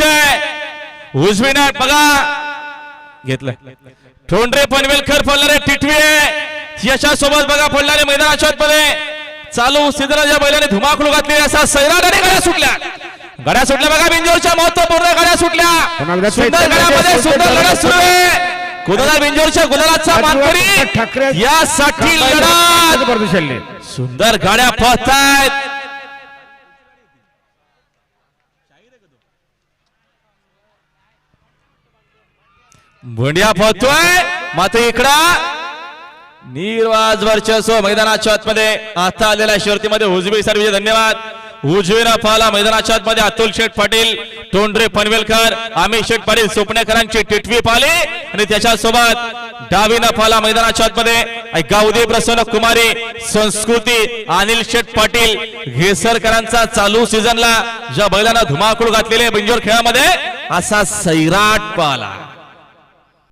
बिंजोरचे उजवीनाथ बघा. घेतलं ठोंडरे पनवेलकर फोडणारे टिटवे यशासोबत बघा फोडणारे मैदानाच्या मध्ये चालू सिद्धराजा बैलाने धुमाकूळ घातली. असा सैराटाने गाड्या सुटल्या. गाड्या सुटल्या बघा बिंजोरच्या महत्त्वपूर्ण गाड्या सुटल्या. सुंदर गाड्यामध्ये. सुरू आहे. गुलाल बिंजोरच्या गुलालाचा ठाकरे मानकरी यासाठी लढत. परदेशाले सुंदर गाड्या पळतायत भोंडिया पळतोय मात्र इकडं निर्वाज वर्चस्व मैदानाच्या आतमध्ये आता आलेल्या शर्तीमध्ये उजवी सर्विस म्हणजे धन्यवाद. उजवीला पाहला मैदानाच्या आतमध्ये अतुल शेठ पाटील तोंडरे पनवेलकर आमिर शेठ पाटील सोपणेकरांची टिटवी पाले आणि त्याच्यासोबत डावीनं पाहला मैदानाच्या आतमध्ये गावदे प्रसन्न कुमारी संस्कृती अनिल शेठ पाटील घेसरकरांचा चालू सीझनला ज्या बैलांना धुमाकूळ घातलेले बिंजोर खेळामध्ये असा सैराट पाहला.